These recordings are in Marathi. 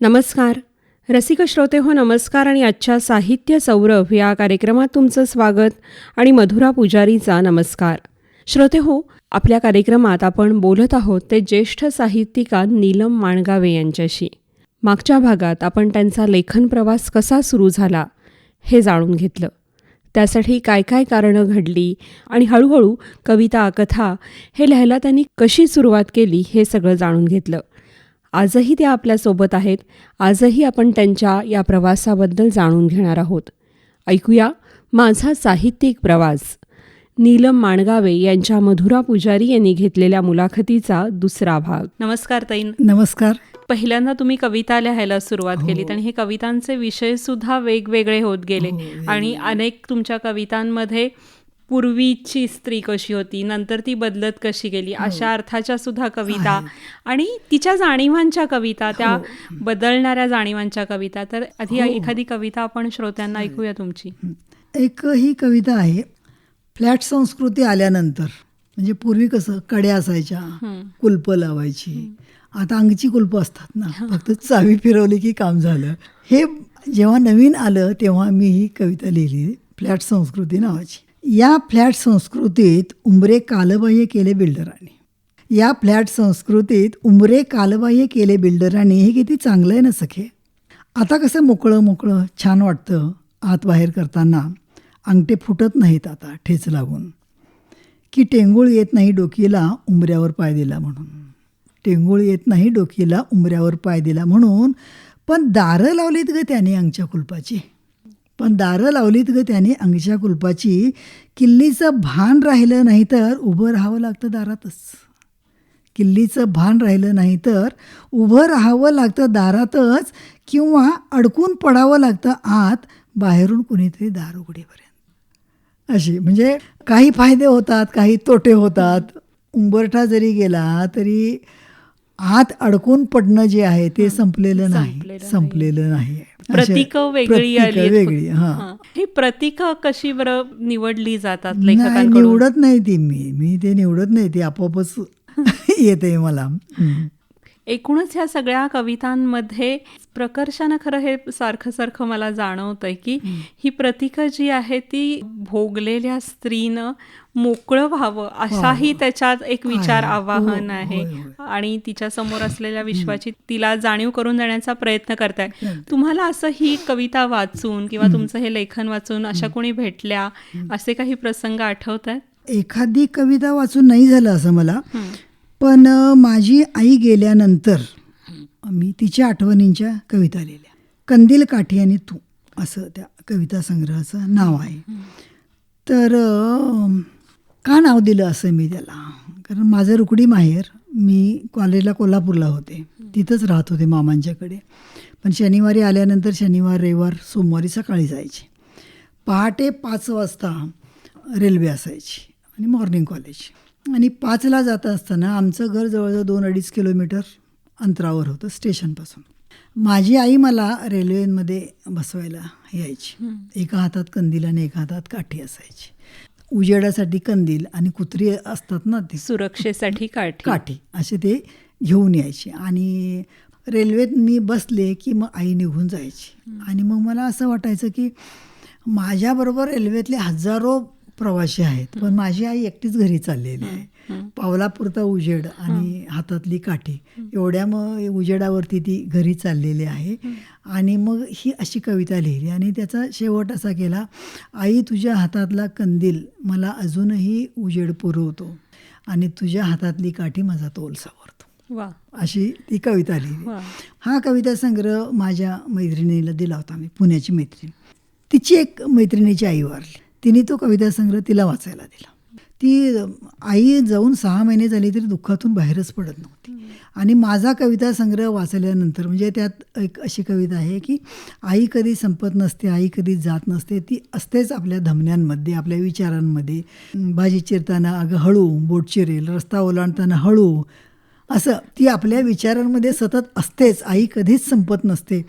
नमस्कार. रसिक श्रोते हो नमस्कार आणि आजच्या साहित्य सौरभ या कार्यक्रमात तुमचं स्वागत आणि मधुरा पुजारीचा नमस्कार. श्रोते हो आपल्या कार्यक्रमात आपण बोलत आहोत ते ज्येष्ठ साहित्यिका नीलम माणगावे यांच्याशी. मागच्या भागात आपण त्यांचा लेखन प्रवास कसा सुरू झाला हे जाणून घेतलं. त्यासाठी काय काय कारणं घडली आणि हळूहळू कविता कथा हे लिहायला त्यांनी कशी सुरुवात केली हे सगळं जाणून घेतलं. आजही त्या आपल्यासोबत आहेत. आजही आपण त्यांच्या या प्रवासाबद्दल जाणून घेणार आहोत. ऐकूया माझा साहित्यिक प्रवास. नीलम माणगावे यांच्या मधुरा पुजारी यांनी घेतलेल्या मुलाखतीचा दुसरा भाग. नमस्कार ताई. नमस्कार. पहिल्यांदा तुम्ही कविता लिहायला सुरुवात हो. केलीत आणि हे कवितांचे विषय सुद्धा वेगवेगळे होत गेले हो. आणि अनेक तुमच्या कवितांमध्ये पूर्वीची स्त्री कशी होती नंतर ती बदलत कशी गेली हो. अशा अर्थाच्या सुद्धा कविता आणि तिच्या जाणीवांच्या कविता त्या बदलणाऱ्या जाणीवांच्या कविता. तर आधी हो. एखादी कविता आपण श्रोत्यांना ऐकूया तुमची. एक ही कविता आहे फ्लॅट संस्कृती आल्यानंतर म्हणजे पूर्वी कसं कड्या असायच्या हं. कुलपं लावायची. आता अंगची कुलपं असतात ना फक्त चावी फिरवली की काम झालं. हे जेव्हा नवीन आलं तेव्हा मी ही कविता लिहिली फ्लॅट संस्कृती नावाची. या फ्लॅट संस्कृतीत उंबरे कालबाह्य केले बिल्डरांनी. या फ्लॅट संस्कृतीत उंबरे कालबाह्य केले बिल्डरांनी हे किती चांगलं आहे ना सखे? आता कसं मोकळं मोकळं छान वाटतं आत बाहेर करताना. अंगठे फुटत नाहीत आता ठेच लागून. की टेंगूळ येत नाही डोकीला उंबऱ्यावर पाय दिला म्हणून. टेंगूळ येत नाही डोकीला उंबऱ्यावर पाय दिला म्हणून. पण दारं लावलीत ग त्याने अंगच्या कुलपाची. पण दारं लावलीत ग त्याने अंगशा कुलपाची. किल्लीचं भान राहिलं नाही तर उभं राहावं लागतं दारातच. किल्लीचं भान राहिलं नाही तर उभं राहावं लागतं दारातच किंवा अडकून पडावं लागतं आत बाहेरून कुणीतरी दार उघडेपर्यंत. अशी म्हणजे काही फायदे होतात काही तोटे होतात. उंबरठा जरी गेला तरी आत अडकून पडणं जे आहे ते संपलेलं नाही संपलेलं नाही. प्रतीक वेगळी. वेगळी हा हां. प्रतीक कशी बरं निवडली जातात निवडत नाही ती मी मी ते निवडत नाही ते आपोआपच येते मला. एकूणच ह्या सगळ्या कवितांमध्ये प्रकर्षानं खरं हे सारखं सारखं मला जाणवतंय की ही प्रतीकं जी आहे ती भोगलेल्या स्त्रीनं मोकळं व्हावं असाही त्याच्यात एक विचार आहे. आवाहन हो, आहे. आणि तिच्या समोर असलेल्या विश्वाची तिला जाणीव करून देण्याचा प्रयत्न करताय. हं. तुम्हाला असं ही कविता वाचून किंवा तुमचं हे लेखन वाचून अशा कोणी भेटल्या असे काही प्रसंग आठवत आहेत एखादी कविता वाचून नाही झालं असं मला. पण माझी आई गेल्यानंतर मी तिच्या आठवणींच्या कविता लिहिल्या. कंदील काठी आणि तू असं त्या कविता संग्रहाचं नाव आहे. तर का नाव दिलं असं मी त्याला? कारण माझं रुकडी माहेर मी कॉलेजला कोल्हापूरला होते. तिथंच राहत होते मामांच्याकडे. पण शनिवारी आल्यानंतर शनिवार रविवार सोमवारी सकाळी जायचे. पहाटे पाच वाजता रेल्वे असायची आणि मॉर्निंग कॉलेज. आणि पाचला जात असताना आमचं घर जवळजवळ दोन अडीच किलोमीटर अंतरावर होतं स्टेशनपासून. माझी आई मला रेल्वेमध्ये बसवायला यायची. एका हातात कंदील आणि एका हातात काठी असायची. उजेडासाठी कंदील आणि कुत्री असतात ना ते. सुरक्षेसाठी काठी. काठी असे ते घेऊन यायचे. आणि रेल्वेत मी बसले की मग आई निघून जायची. आणि मग मला असं वाटायचं की माझ्याबरोबर रेल्वेतले हजारो प्रवासी आहेत. पण माझी आई एकटीच घरी चाललेली आहे. पावलापुरता उजेड आणि हातातली काठी. एवढ्या मग उजेडावरती ती घरी चाललेली आहे. आणि मग ही अशी कविता लिहिली आणि त्याचा शेवट असा केला आई तुझ्या हातातला कंदील मला अजूनही उजेड पुरवतो आणि तुझ्या हातातली काठी माझा तोल सावरतो. वा. अशी ती कविता लिहिली. हा कविता संग्रह माझ्या मैत्रिणीला दिला होता मी पुण्याची मैत्रीण. तिची एक मैत्रिणीची आई वारली. तिने तो कविता संग्रह तिला वाचायला दिला. ती आई जाऊन सहा महिने झाली तरी दुःखातून बाहेरच पडत नव्हती. आणि माझा कविता संग्रह वाचल्यानंतर म्हणजे त्यात एक अशी कविता आहे की आई कधी संपत नसते आई कधी जात नसते ती असतेच आपल्या धमन्यांमध्ये आपल्या विचारांमध्ये. भाजी चिरताना अगं हळू बोट चिरेल रस्ता ओलांडताना हळू. असं ती आपल्या विचारांमध्ये सतत असतेच आई कधीच संपत नसते.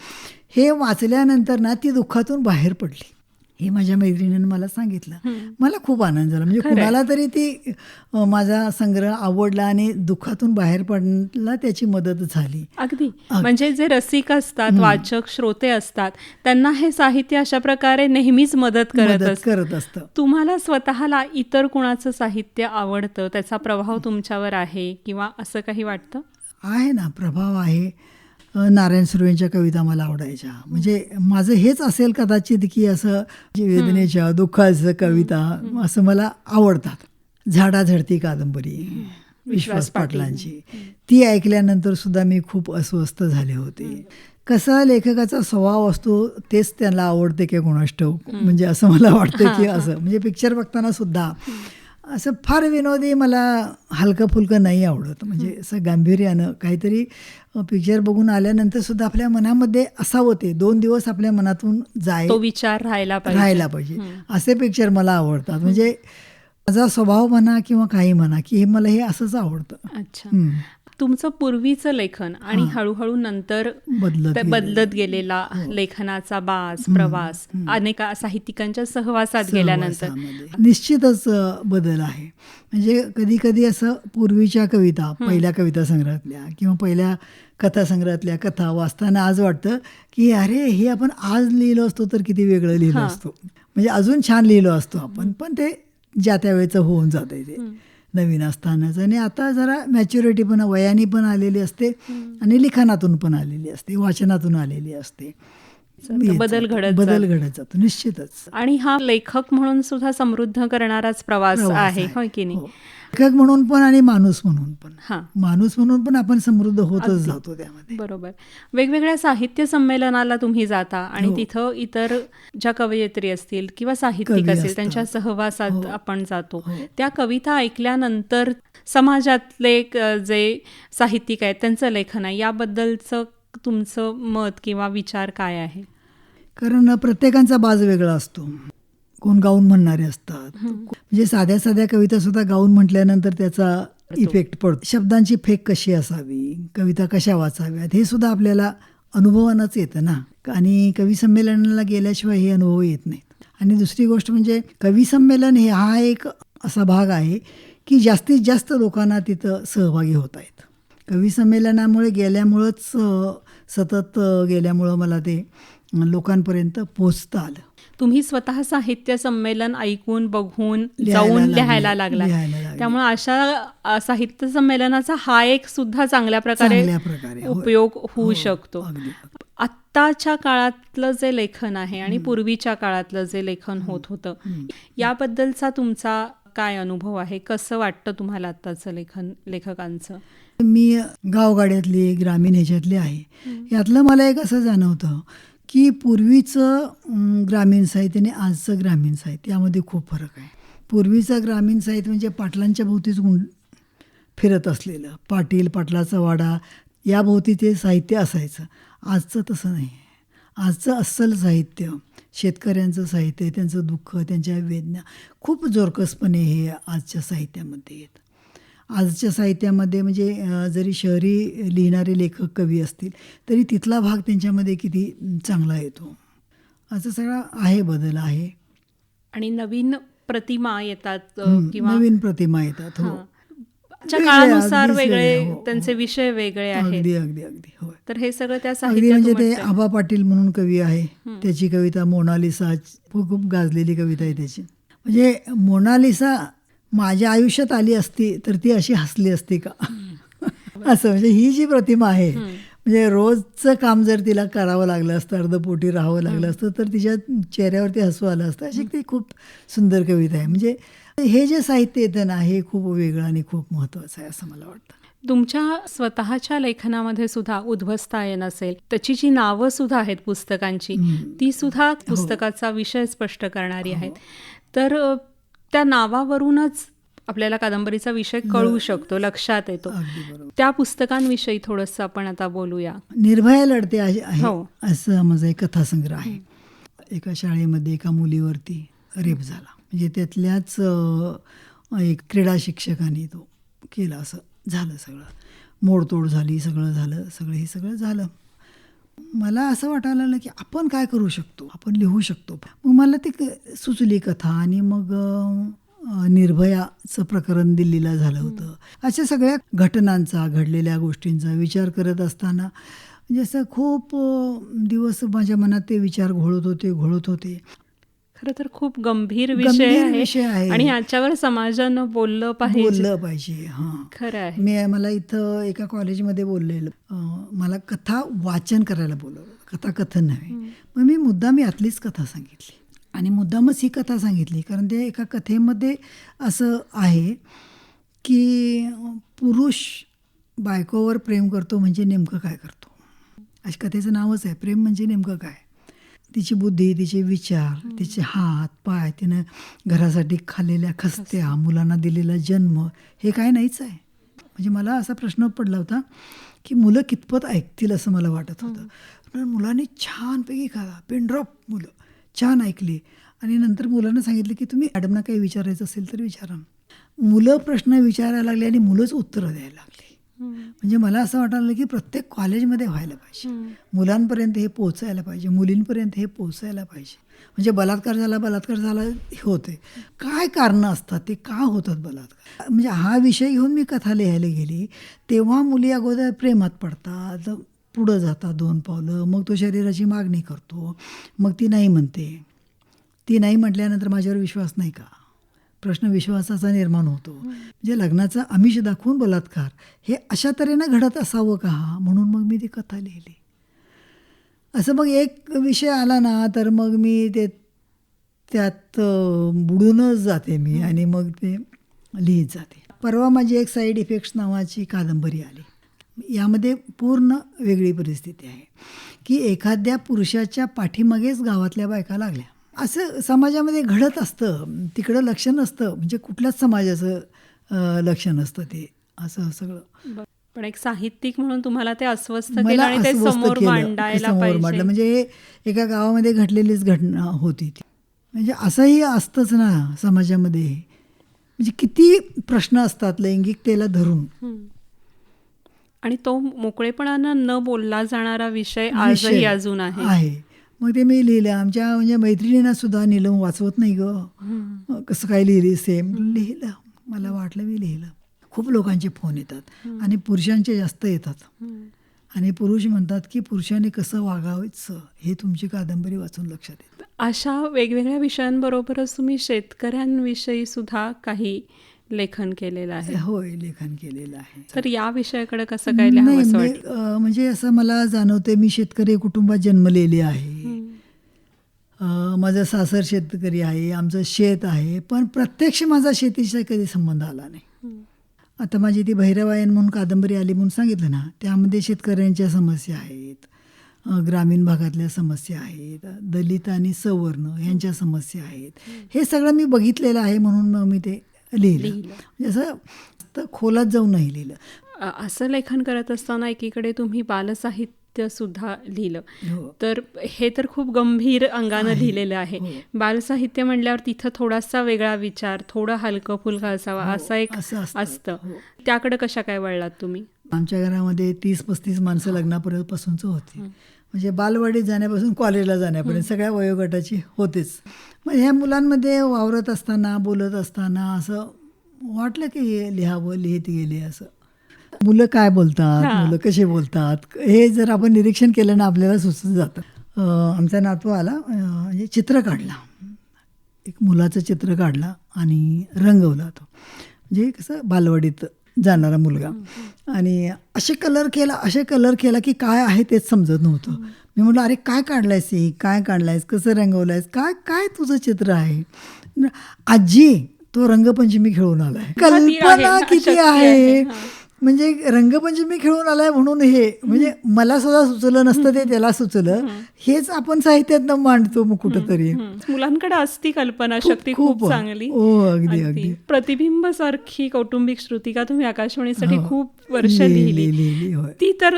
हे वाचल्यानंतर ना ती दुःखातून बाहेर पडली. हे माझ्या मैत्रिणीनं मला सांगितलं. मला खूप आनंद झाला. म्हणजे. कुणाला तरी ती माझा संग्रह आवडला आणि दुःखातून बाहेर पडला त्याची मदत झाली. अगदी. अग- म्हणजे जे रसिक असतात वाचक श्रोते असतात त्यांना हे साहित्य अशा प्रकारे नेहमीच मदत करत करत असतं. तुम्हाला स्वतःला इतर कुणाचं साहित्य आवडतं? त्याचा प्रभाव तुमच्यावर आहे किंवा असं काही वाटतं? आहे ना प्रभाव आहे. नारायण सुर्वेंच्या कविता मला आवडायच्या. म्हणजे माझं हेच असेल कदाचित की असं वेदनेच्या दुःखाचं कविता असं मला आवडतात. झाडा झडती कादंबरी विश्वास पाटील. पाटलांची. ती ऐकल्यानंतर सुद्धा मी खूप अस्वस्थ झाले होते. कसा लेखकाचा स्वभाव असतो तेच त्यांना आवडते की ठाऊक म्हणजे असं मला वाटतं की असं. म्हणजे पिक्चर बघताना सुद्धा असं फार विनोदी मला हलकं फुलकं नाही आवडत. म्हणजे असं गांभीर्यानं काहीतरी पिक्चर बघून आल्यानंतर सुद्धा आपल्या मनामध्ये असावं ते. दोन दिवस आपल्या मनातून जाय तो विचार राहायला राहायला पाहिजे. असे पिक्चर मला आवडतात. म्हणजे माझा स्वभाव म्हणा किंवा काही म्हणा की हे मला हे असंच आवडतं. अच्छा. तुमचं पूर्वीचं लेखन आणि हळूहळू नंतर बदलत. बदलत गेलेला लेखनाचा बास प्रवास अनेक साहित्यिकांच्या सहवासात गेल्यानंतर. निश्चितच बदल आहे. म्हणजे कधी कधी असं पूर्वीच्या कविता पहिल्या कविता संग्रहातल्या किंवा पहिल्या कथा संग्रहातल्या कथा वाचताना आज वाटतं की अरे हे आपण आज लिहिलो असतो तर किती वेगळं लिहिलं असतो. म्हणजे अजून छान लिहिलो असतो आपण. पण ते ज्या त्या वेळेचं होऊन जाते ते. नवीन असतानाच. आणि आता जरा मॅच्युरिटी पण वयाने पण आलेली असते आणि लिखाणातून पण आलेली असते वाचनातून आलेली असते. बदल घडत बदल घडत जातो निश्चितच. आणि हा लेखक म्हणून सुद्धा समृद्ध करणाराच प्रवास आहे. होय की नाही? हो. लेखक म्हणून पण आणि माणूस म्हणून पण. हा. माणूस म्हणून पण आपण समृद्ध होतच जातो त्यामध्ये. बरोबर. वेगवेगळ्या साहित्य संमेलनाला तुम्ही जाता आणि हो. तिथं इतर ज्या कवयित्री असतील किंवा साहित्यिक असतील. त्यांच्या सहवासात आपण जातो. हो. त्या कविता ऐकल्यानंतर समाजातले जे साहित्यिक आहेत त्यांचं लेखन आहे. याबद्दलचं तुमचं मत किंवा विचार काय आहे? कारण प्रत्येकांचा बाज वेगळा असतो. कोण गाऊन म्हणणारे असतात. म्हणजे साध्या साध्या कविता सुद्धा गाऊन म्हटल्यानंतर त्याचा इफेक्ट पडतो. शब्दांची फेक कशी असावी? कविता कशा वाचाव्यात? हे सुद्धा आपल्याला अनुभवानंच येतं ना? आणि कवी संमेलनाला गेल्याशिवाय हे अनुभव येत नाहीत. आणि दुसरी गोष्ट म्हणजे कवी संमेलन हे हा एक असा भाग आहे की जास्तीत जास्त लोकांना तिथं सहभागी होत आहेत कवी संमेलनामुळे गेल्यामुळंच सतत गेल्यामुळं मला ते लोकांपर्यंत पोचता आलं. तुम्ही स्वतः साहित्य संमेलन ऐकून बघून जाऊन लिहायला लागला. त्यामुळे अशा साहित्य संमेलनाचा हा एक सुद्धा चांगल्या प्रकारे. उपयोग होऊ हो, शकतो. आत्ताच्या काळातलं जे लेखन आहे आणि पूर्वीच्या काळातलं जे लेखन होत होतं याबद्दलचा तुमचा काय अनुभव आहे? कसं वाटतं तुम्हाला आत्ताचं लेखन लेखकांचं? मी गावगाड्यातली ग्रामीण ह्याच्यातली आहे. यातलं मला एक असं जाणवतं की पूर्वीचं ग्रामीण साहित्य आणि आजचं ग्रामीण साहित्य यामध्ये खूप फरक आहे. पूर्वीचं ग्रामीण साहित्य म्हणजे पाटलांच्या भोवतीच गुंड फिरत असलेलं. पाटील पाटलाचा वाडा या भोवती ते साहित्य असायचं. आजचं तसं नाही. आजचं अस्सल साहित्य शेतकऱ्यांचं साहित्य त्यांचं दुःख त्यांच्या वेदना खूप जोरकसपणे हे आजच्या साहित्यामध्ये येतं. आजच्या साहित्यामध्ये म्हणजे जरी शहरी लिहिणारे लेखक कवी असतील तरी तिथला भाग त्यांच्यामध्ये किती चांगला येतो. असं सगळा आहे बदल आहे. आणि नवीन प्रतिमा येतात किंवा नवीन प्रतिमा येतात हो. हां. काळानुसार वेगळे वेगळे, हो, त्यांचे विषय वेगळे आहेत. अगदी अगदी अगदी होय. तर हे सगळं त्या अगदी म्हणजे ते आबा पाटील म्हणून कवी आहे. त्याची कविता मोनालिसा खूप खूप गाजलेली कविता आहे त्याची. म्हणजे मोनालिसा माझ्या आयुष्यात आली असती तर ती अशी हसली असती का? असं म्हणजे ही जी प्रतिमा आहे म्हणजे रोजचं काम जर तिला करावं लागलं असतं अर्धपोटी राहावं लागलं असतं तर तिच्या चेहऱ्यावरती हसू आलं असतं. अशी ती खूप सुंदर कविता आहे. म्हणजे हे जे साहित्य येतं ना हे खूप वेगळं आणि खूप महत्त्वाचं आहे असं मला वाटतं. तुमच्या स्वतःच्या लेखनामध्ये सुद्धा उद्ध्वस्तायन असेल. त्याची जी नावं सुद्धा आहेत पुस्तकांची ती सुद्धा पुस्तकाचा विषय स्पष्ट करणारी आहेत. तर त्या नावावरूनच आपल्याला कादंबरीचा विषय कळू शकतो लक्षात येतो. त्या पुस्तकांविषयी थोडंसं आपण आता बोलूया. निर्भया लढते हो. असं माझा एक कथासंग्रह आहे. एका शाळेमध्ये एका मुलीवरती रेप झाला. म्हणजे त्यातल्याच एक क्रीडा शिक्षकाने तो केला असं झालं सगळं. मोडतोड झाली सगळं झालं सगळं हे सगळं झालं. मला असं वाटायला लागलं की आपण काय करू शकतो? आपण लिहू शकतो. मग मला ती क- सुचली कथा आणि मग निर्भयाचं प्रकरण दिल्लीला झालं होतं. अशा सगळ्या घटनांचा घडलेल्या गोष्टींचा विचार करत असताना म्हणजे असं खूप दिवस माझ्या मनात ते विचार घोळत होते घोळत होते. खरं तर खूप गंभीर विषय विषय आहे. आणि याच्यावर समाजानं बोललं पाहिजे. बोललं पाहिजे हां. खरं आहे. मी मला इथं एका कॉलेजमध्ये बोललेलं मला कथा वाचन करायला बोलवलं. कथा कथन नव्हे मग मी मुद्दाम यातलीच कथा सांगितली. आणि मुद्दामच ही कथा सांगितली कारण ते एका कथेमध्ये असं आहे की पुरुष बायकोवर प्रेम करतो म्हणजे नेमकं काय करतो? अशा कथेचं नावच आहे. प्रेम म्हणजे नेमकं काय? तिची बुद्धी तिचे विचार तिचे हात पाय तिनं घरासाठी खाल्लेल्या खस्त्या मुलांना दिलेला जन्म हे काय नाहीच आहे. म्हणजे मला असा प्रश्न पडला होता की मुलं कितपत ऐकतील असं मला वाटत होतं. पण मुलांनी छानपैकी का पेनड्रॉप मुलं छान ऐकली. आणि नंतर मुलांना सांगितलं की तुम्ही मॅडमना काही विचारायचं असेल तर विचारा. मुलं प्रश्न विचारायला लागले आणि मुलंच उत्तरं द्यायला लागली. म्हणजे मला असं वाटायला की प्रत्येक कॉलेजमध्ये व्हायला पाहिजे. मुलांपर्यंत हे पोचायला पाहिजे मुलींपर्यंत हे पोचायला पाहिजे. म्हणजे बलात्कार झाला बलात्कार झाला हे होते काय कारणं असतात ते का होतात बलात्कार? म्हणजे हा विषय घेऊन मी कथा लिहायला गेली. तेव्हा मुली अगोदर प्रेमात पडतात पुढं जातात दोन पावलं मग तो शरीराची मागणी करतो मग ती नाही म्हणते. ती नाही म्हटल्यानंतर माझ्यावर विश्वास नाही का? प्रश्न विश्वासाचा निर्माण होतो. म्हणजे लग्नाचा आमिष दाखवून बलात्कार हे अशा तऱ्हेनं घडत असावं का? म्हणून मग मी ती कथा लिहिली. असं मग एक विषय आला ना तर मग मी ते त्यात बुडूनच जाते मी आणि मग ते लिहित जाते. परवा माझी एक साईड इफेक्ट्स नावाची कादंबरी आली. यामध्ये पूर्ण वेगळी परिस्थिती आहे. की एखाद्या पुरुषाच्या पाठीमागेच गावातल्या बायका लागल्या. असं समाजामध्ये घडत असतं. तिकडं लक्ष नसतं. म्हणजे कुठल्याच समाजाचं लक्ष नसतं ते. असं सगळं. पण एक साहित्यिक म्हणून तुम्हाला ते अस्वस्थ केलं मला आणि ते समोर मांडायला मांडलं. म्हणजे हे एका गावामध्ये घडलेलीच घटना होती ती. म्हणजे असंही असतंच ना समाजामध्ये. म्हणजे किती प्रश्न असतात लैंगिकतेला धरून. आणि तो मोकळेपणानं न बोलला जाणारा विषय आजही अजून आहे. मग ते मी लिहिलं आमच्या म्हणजे मैत्रिणींना सुद्धा नीलम वाचवत नाही ग. कसं काय लिहिली सेम लिहिलं. मला वाटलं मी लिहिलं. खूप लोकांचे फोन येतात आणि पुरुषांचे जास्त येतात. आणि पुरुष म्हणतात की पुरुषाने कसं वागायचं हे तुमची कादंबरी वाचून लक्षात येतं. अशा वेगवेगळ्या विषयांबरोबरच तुम्ही शेतकऱ्यांविषयी सुद्धा काही लेखन केलेलं आहे. होय लेखन केलेलं आहे. तर या विषयाकडे कसं काय लिहावं नाही असं मी, वाटतं? अं, म्हणजे असं मला जाणवते मी शेतकरी कुटुंबात जन्मलेले आहे. माझं सासर शेतकरी आहे आमचं शेत आहे पण प्रत्यक्ष माझा शेतीचा कधी संबंध आला नाही. आता माझी ती भैरवायन म्हणून कादंबरी आली म्हणून सांगितलं ना त्यामध्ये शेतकऱ्यांच्या समस्या आहेत ग्रामीण भागातल्या समस्या आहेत दलित आणि सवर्ण यांच्या समस्या आहेत. हे सगळं मी बघितलेलं आहे म्हणून मग मी ते लिहिलं. लिहिलं. म्हणजे तर खोलात जाऊन नाही लिहिलं. असं लेखन करत असताना एकीकडे तुम्ही बालसाहित्य सुद्धा लिहिलं. हो. तर हे तर खूप गंभीर अंगानं लिहिलेलं आहे. हो. बालसाहित्य म्हणल्यावर तिथं थोडासा वेगळा विचार थोडं हलकं फुलकं असावा हो, असा एक असं असतं. त्याकडे कशा काय वळलात तुम्ही? आमच्या घरामध्ये तीस पस्तीस माणसं लग्नापर्यंत पासूनच होती म्हणजे बालवाडीत जाण्यापासून कॉलेजला जाण्यापर्यंत सगळ्या वयोगटाची होतेच. मग ह्या मुलांमध्ये वावरत असताना बोलत असताना असं वाटलं की लिहावं लिहित गेले असं? मुलं काय बोलतात. मुलं कसे बोलतात? हे जर आपण निरीक्षण केलं ना आपल्याला सुचत जातं. आमचा नातू आला म्हणजे चित्र काढला. एक मुलाचं चित्र काढला आणि रंगवला तो. म्हणजे कसं बालवाडीत जाणारा मुलगा. आणि असे कलर केला असे कलर केला की काय आहे तेच समजत नव्हतं. मी म्हटलं अरे काय काढलायस हे? काय काढलायस? कसं रंगवलंयस? काय काय तुझं चित्र आहे? आजी तो रंगपंचमी खेळून आलाय. कल्पना किती आहे. म्हणजे रंगपंचमी खेळून आलाय म्हणून हे म्हणजे मला सुद्धा सुचलं नसतं ते त्याला सुचलं हेच आपण साहित्यात मांडतो मग कुठंतरी. मुलांकडे असती कल्पना शक्ती खूप. चांगली हो, अगदी, अगदी. प्रतिबिंब सारखी कौटुंबिक श्रुतिका तुम्ही आकाशवाणीसाठी हो. खूप वर्ष लिहिली. ती तर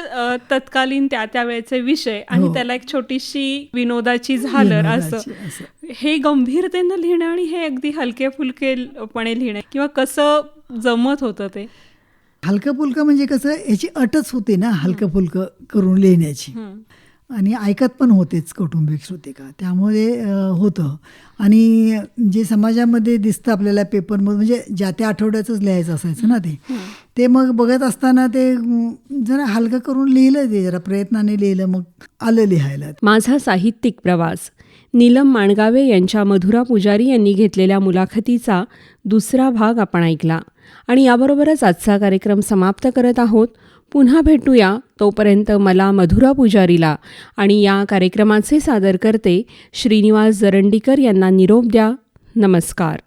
तत्कालीन त्या त्या वेळेचे विषय आणि हो. त्याला एक छोटीशी विनोदाची झालर असं. हे गंभीरतेनं लिहिणं आणि हे अगदी हलके फुलकेपणे लिहिणं किंवा कसं जमत होतं ते हलकं फुलकं म्हणजे कसं याची अटच होते ना हलकं फुलकं करून लिहिण्याची. आणि ऐकत पण होतेच कौटुंबिक श्रुतिका. त्यामुळे होतं. आणि जे समाजामध्ये दिसतं आपल्याला पेपरमध्ये म्हणजे ज्या त्या आठवड्याचंच लिहायचं असायचं ना ते. ते मग बघत असताना ते जरा हलकं करून लिहिलं ते जरा प्रयत्नाने लिहिलं मग आलं लिहायला. माझा साहित्यिक प्रवास. नीलम माणगावे यांच्या मधुरा पुजारी यांनी घेतलेल्या मुलाखतीचा दुसरा भाग आपण ऐकला. आणि याबरोबरच आजचा कार्यक्रम समाप्त करत आहोत. पुन्हा भेटूया. तोपर्यंत मला मधुरा पुजारीला आणि या कार्यक्रमाचे सादर करते श्रीनिवास जरंडीकर यांना निरोप द्या. नमस्कार.